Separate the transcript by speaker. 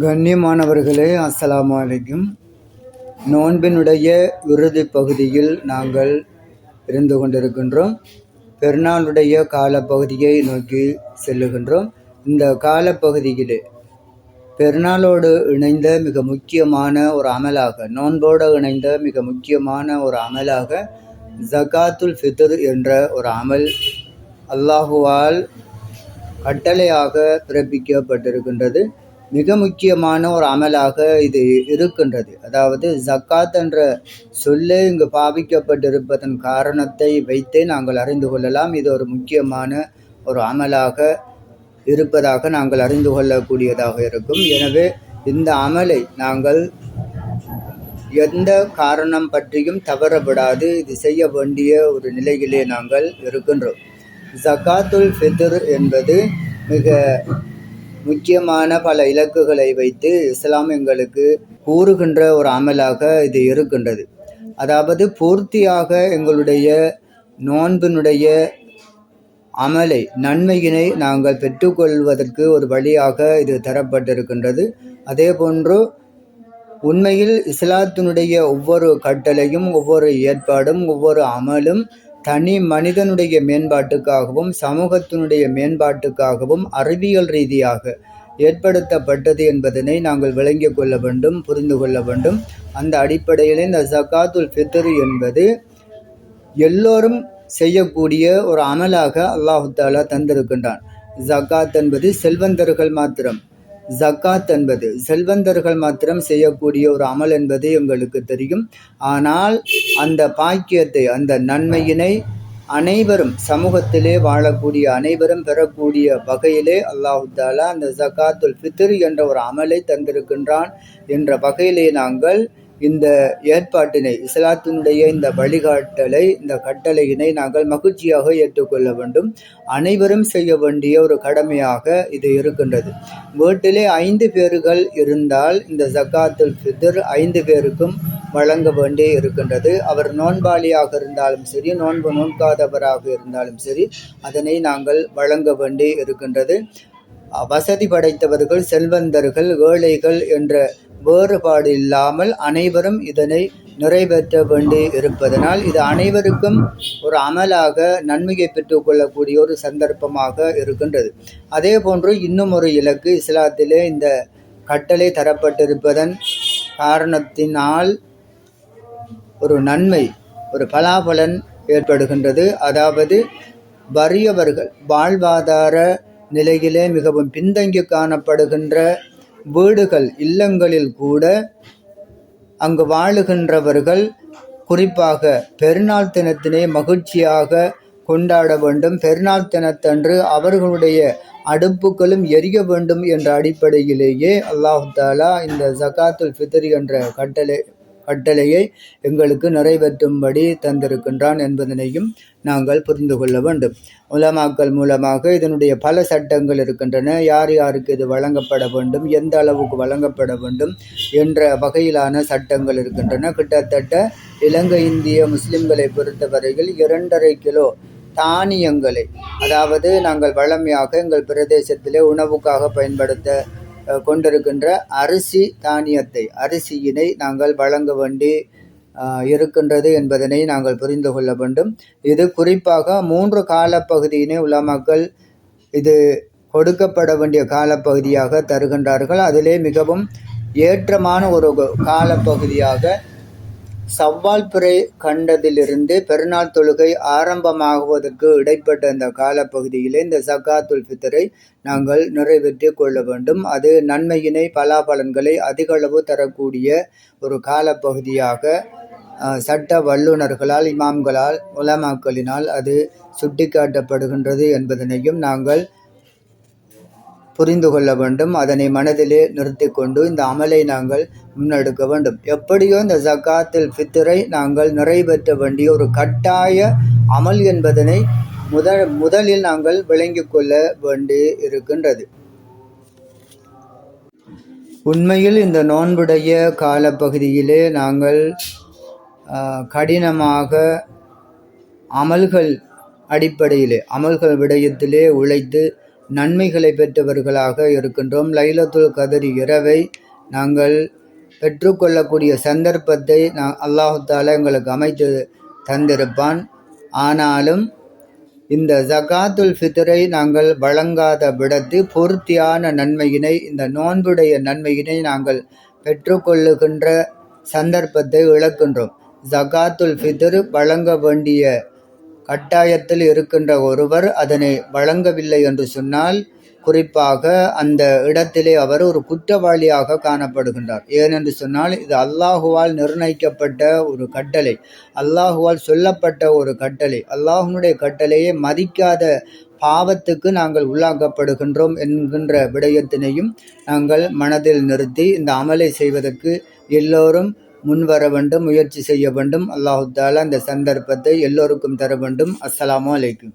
Speaker 1: கண்ணியமானவர்களே அஸ்ஸலாமு அலைக்கும். நோன்பினுடைய இறுதி பகுதியில் நாங்கள் இருந்து கொண்டிருக்கின்றோம். பெருநாளுடைய காலப்பகுதியை நோக்கி செல்லுகின்றோம். இந்த காலப்பகுதியிலே பெருநாளோடு இணைந்த மிக முக்கியமான ஒரு அமலாக நோன்போடு இணைந்த மிக முக்கியமான ஒரு அமலாக ஜகாத்துல் ஃபித்ர் என்ற ஒரு அமல் அல்லாஹுவால் கட்டளையாக பிறப்பிக்கப்பட்டிருக்கின்றது. மிக முக்கியமான ஒரு அமலாக இது இருக்கின்றது. அதாவது ஜக்காத் என்ற சொல்லே இங்கு பாவிக்கப்பட்டிருப்பதன் காரணத்தை வைத்தே நாங்கள் அறிந்து கொள்ளலாம். இது ஒரு முக்கியமான ஒரு அமலாக இருப்பதாக நாங்கள் அறிந்து கொள்ளக்கூடியதாக இருக்கும். எனவே இந்த அமலை நாங்கள் எந்த காரணம் பற்றியும் தவறப்படாது. இது செய்ய வேண்டிய ஒரு நிலையிலே நாங்கள் இருக்கின்றோம். ஜக்காத்துல் ஃபித்ர் என்பது மிக முக்கியமான பல இலக்குகளை வைத்து இஸ்லாம் எங்களுக்கு கூறுகின்ற ஒரு அமலாக இது இருக்கின்றது. அதாவது பூர்த்தியாக எங்களுடைய நோன்பினுடைய அமலை நன்மையினை நாங்கள் பெற்றுக்கொள்வதற்கு ஒரு வழியாக இது தரப்பட்டிருக்கின்றது. அதே போன்று உண்மையில் இஸ்லாத்தினுடைய ஒவ்வொரு கட்டளையும் ஒவ்வொரு ஏற்பாடும் ஒவ்வொரு அமலும் தனி மனிதனுடைய மேம்பாட்டுக்காகவும் சமூகத்தினுடைய மேம்பாட்டுக்காகவும் அறிவியல் ரீதியாக ஏற்படுத்தப்பட்டது என்பதனை நாங்கள் விளங்கி கொள்ள வேண்டும் புரிந்து கொள்ள வேண்டும். அந்த அடிப்படையில் இந்த ஜக்காத்துல் ஃபித்ரு என்பது எல்லோரும் செய்யக்கூடிய ஒரு அமலாக அல்லாஹு தாலா தந்திருக்கின்றான். ஜக்காத் என்பது செல்வந்தர்கள் மாத்திரம். ஜக்காத் என்பது செல்வந்தர்கள் மாத்திரம் செய்யக்கூடிய ஒரு அமல் என்பது எங்களுக்கு தெரியும். ஆனால் அந்த பாக்கியத்தை அந்த நன்மையினை அனைவரும் சமூகத்திலே வாழக்கூடிய அனைவரும் பெறக்கூடிய வகையிலே அல்லாஹு தாலா அந்த ஜக்காத்துல் ஃபித்ர் என்ற ஒரு அமலை தந்திருக்கின்றான் என்ற வகையிலே நாங்கள் இந்த ஏற்பாட்டினை இஸ்லாத்தினுடைய இந்த வழிகாட்டலை இந்த கட்டளையினை நாங்கள் மகிழ்ச்சியாக ஏற்றுக்கொள்ள வேண்டும். அனைவரும் செய்ய வேண்டிய ஒரு கடமையாக இது இருக்கின்றது. வீட்டிலே ஐந்து பேர்கள் இருந்தால் இந்த ஜக்காத்துல் ஃபித்ர் ஐந்து பேருக்கும் வழங்க வேண்டி இருக்கின்றது. அவர் நோன்பாளியாக இருந்தாலும் சரி நோன்பு நோன்காதவராக இருந்தாலும் சரி அதனை நாங்கள் வழங்க வேண்டி இருக்கின்றது. வசதி படைத்தவர்கள் செல்வந்தர்கள் ஏழைகள் என்ற வேறுபாடு இல்லாமல் அனைவரும் இதனை நிறைவேற்ற வேண்டி இருப்பதனால் இது அனைவருக்கும் ஒரு அமலாக நன்மையை பெற்றுக்கொள்ளக்கூடிய ஒரு சந்தர்ப்பமாக இருக்கின்றது. அதே போன்று இன்னும் ஒரு இலக்கு இஸ்லாத்திலே இந்த கட்டளை தரப்பட்டிருப்பதன் காரணத்தினால் ஒரு நன்மை ஒரு பலாபலன் ஏற்படுகின்றது. அதாவது வறியவர்கள் வாழ்வாதார நிலையிலே மிகவும் பின்தங்கி காணப்படுகின்ற வீடுகள் இல்லங்களில் கூட அங்கு வாழுகின்றவர்கள் குறிப்பாக பெருநாள் தினத்தினை மகிழ்ச்சியாக கொண்டாட வேண்டும். பெருநாள் தினத்தன்று அவர்களுடைய அடுப்புகளும் எரிய வேண்டும் என்ற அடிப்படையிலேயே அல்லாஹு தாலா இந்த ஜகாத்துல் ஃபித்ரி என்ற கட்டளை கட்டளையை எங்களுக்கு நிறைவேற்றும்படி தந்திருக்கின்றான் என்பதனையும் நாங்கள் புரிந்து கொள்ள வேண்டும். உலமாக்கல் மூலமாக இதனுடைய பல சட்டங்கள் இருக்கின்றன. யார் யாருக்கு இது வழங்கப்பட வேண்டும்? எந்த அளவுக்கு வழங்கப்பட வேண்டும்? என்ற வகையிலான சட்டங்கள் இருக்கின்றன. கிட்டத்தட்ட இலங்கை இந்திய முஸ்லிம்களை பொறுத்தவரையில் இரண்டரை கிலோ தானியங்களை அதாவது நாங்கள் வளமையாக எங்கள் பிரதேசத்திலே உணவுக்காக பயன்படுத்த கொண்டிருக்கின்ற அரிசி தானியத்தை அரிசியினை நாங்கள் வழங்க வேண்டி இருக்கின்றது என்பதனை நாங்கள் புரிந்து கொள்ள வேண்டும். இது குறிப்பாக மூன்று காலப்பகுதியினை உலமாக்கள் இது கொடுக்கப்பட வேண்டிய காலப்பகுதியாக தருகின்றார்கள். அதிலே மிகவும் ஏற்றமான ஒரு காலப்பகுதியாக சவ்வால் பிறை கண்டதிலிருந்து பெருநாள் தொழுகை ஆரம்பமாகுவதற்கு இடைப்பட்ட இந்த காலப்பகுதியிலே இந்த சக்காத்துல் ஃபித்தரை நாங்கள் நிறைவேற்றி கொள்ள வேண்டும். அது நன்மையினை பலாபலன்களை அதிகளவு தரக்கூடிய ஒரு காலப்பகுதியாக சட்ட வல்லுநர்களால் இமாம்களால் உலமாக்களினால் அது சுட்டிக்காட்டப்படுகின்றது என்பதனையும் நாங்கள் புரிந்து கொள்ள வேண்டும். அதனை மனதிலே நிறுத்தி கொண்டு இந்த அமலை நாங்கள் முன்னெடுக்க வேண்டும். எப்படியோ இந்த ஜக்காத்தில் ஃபித்திரை நாங்கள் நிறைவேற்ற வேண்டிய ஒரு கட்டாய அமல் என்பதனை முதல் முதலில் நாங்கள் விளங்கி கொள்ள வேண்டி இருக்கின்றது. உண்மையில் இந்த நோன்புடைய காலப்பகுதியிலே நாங்கள் கடினமாக அமல்கள் அடிப்படையிலே அமல்கள் விடயத்திலே உழைத்து நன்மைகளை பெற்றவர்களாக இருக்கின்றோம். லைலத்துல் கதிர் இரவை நாங்கள் பெற்றுக்கொள்ளக்கூடிய சந்தர்ப்பத்தை நான் அல்லாஹால எங்களுக்கு அமைத்து தந்திருப்பான். ஆனாலும் இந்த ஜகாத்துல் ஃபித்ரை நாங்கள் வழங்காத விடத்து பூர்த்தியான நன்மையினை இந்த நோன்புடைய நன்மையினை நாங்கள் பெற்றுக்கொள்ளுகின்ற சந்தர்ப்பத்தை இழக்கின்றோம். ஜகாத்துல் ஃபித்ர் வழங்க வேண்டிய கட்டாயத்தில் இருக்கின்ற ஒருவர் அதனை வழங்கவில்லை என்று சொன்னால் குறிப்பாக அந்த இடத்திலே அவர் ஒரு குற்றவாளியாக காணப்படுகின்றார். ஏனென்று சொன்னால் இது அல்லாஹுவால் நிர்ணயிக்கப்பட்ட ஒரு கட்டளை. அல்லாஹுவால் சொல்லப்பட்ட ஒரு கட்டளை. அல்லாஹுனுடைய கட்டளையை மதிக்காத பாவத்துக்கு நாங்கள் உள்ளாக்கப்படுகின்றோம் என்கின்ற விடயத்தினையும் நாங்கள் மனதில் நிறுத்தி இந்த அமலை செய்வதற்கு எல்லோரும் முன்வர வேண்டும் முயற்சி செய்ய வேண்டும். அல்லாஹு தாலா அந்த சந்தர்ப்பத்தை எல்லோருக்கும் தர வேண்டும். அஸ்ஸலாமு அலைக்கும்.